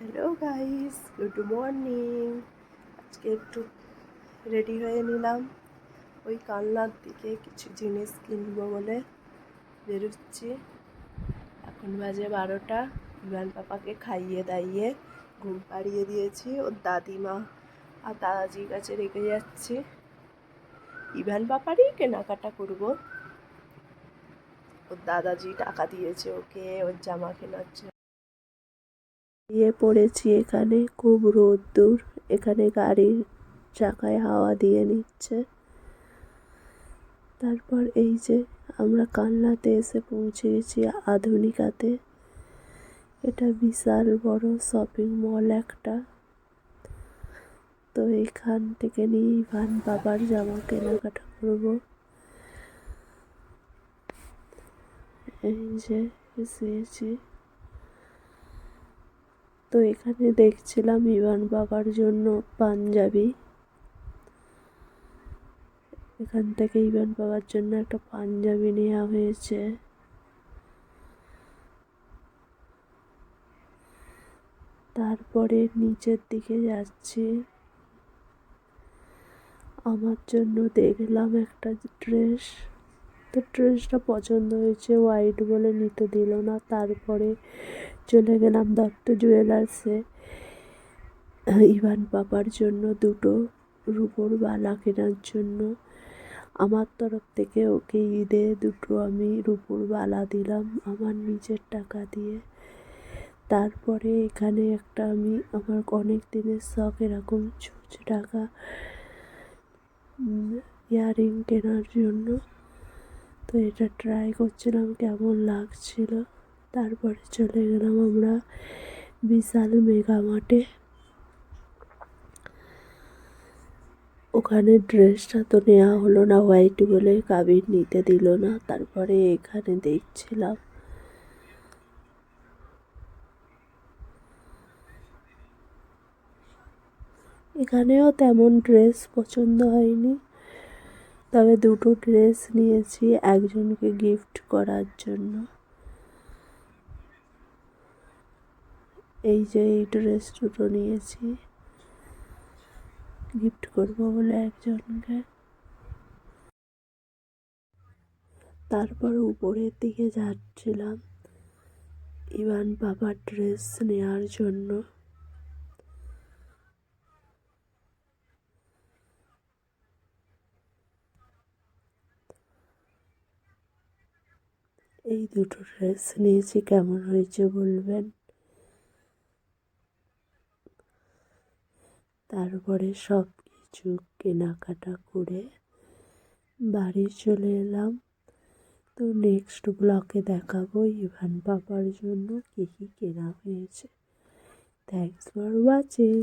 Hello guys good morning আজকে একটু ready হয়ে নিলাম। ওই কালনার দিকে কিছু জিনিস কিনবো বলে বেরোচ্ছি। এখন বাজে বারোটা। ইভান পাপাকে খাইয়ে দাইয়ে ঘুম পাড়িয়ে দিয়েছি। ওর দাদিমা আর দাদাজির কাছে রেখে যাচ্ছি। ইভান পাপারই কেনাকাটা করব। ওর দাদাজি টাকা দিয়েছে ওকে, ওর জামা কেনার জন্য। দিয়ে পড়েছি এখানে। খুব রোদ্দুর এখানে গাড়ির চাকায় হাওয়া দিয়ে নিচ্ছে। তারপর এই যে আমরা কালনাতে এসে পৌঁছে গেছি আধুনিকাতে। এটা বিশাল বড় শপিং মল একটা। তো এখান থেকে নিয়ে ইভান বাবার জামা কেনাকাটা করব। এই যে এসেছি। তো এখানে দেখছিলাম ইভান বাবার জন্য পাঞ্জাবি। এখান থেকে ইভান বাবার জন্য একটা পাঞ্জাবি নেওয়া হয়েছে। তারপরে নিচের দিকে যাচ্ছি। আমার জন্য দেখলাম একটা ড্রেস। তো ড্রেসটা পছন্দ হয়েছে হোয়াইট বলে নিতে দিল না, তারপরে চলে গেলাম দত্ত জুয়েলার্সে ইভান পাপার জন্য দুটো রুপোর বালা কেনার জন্য। আমার তরফ থেকে ওকে ঈদে দুটো আমি রুপোর বালা দিলাম, আমার নিজের টাকা দিয়ে। তারপরে এখানে একটা আমি, আমার অনেক দিনের শখ এরকম ছোট টাকা ইয়াররিং কেনার জন্য। তো এটা ট্রাই করছিলাম কেমন লাগছিল। তারপরে চলে গেলাম আমরা বিশাল মেগা মার্টে। ওখানে ড্রেসটা তো নেওয়া হলো না হোয়াইট বলে কাবির নিতে দিল না, তারপরে এখানে দেখছিলাম। এখানেও তেমন ড্রেস পছন্দ হয়নি। তবে দুটো ড্রেস নিয়েছি একজনকে গিফট করার জন্য। এই যে এই ড্রেস দুটো নিয়েছি। গিফট করব বলে একজনকে। তারপর উপরের দিকে যাচ্ছিলাম ইভান বাবার ড্রেস নেওয়ার জন্য। এই দুটো ড্রেস নিয়েছি, কেমন হয়েছে বলবেন? তারপরে সব কিছু কেনাকাটা করে বাড়ি চলে এলাম। তো নেক্সট ব্লকে দেখাবো ইভান পাপার জন্য কী কী কেনা হয়েছে। Thanks for watching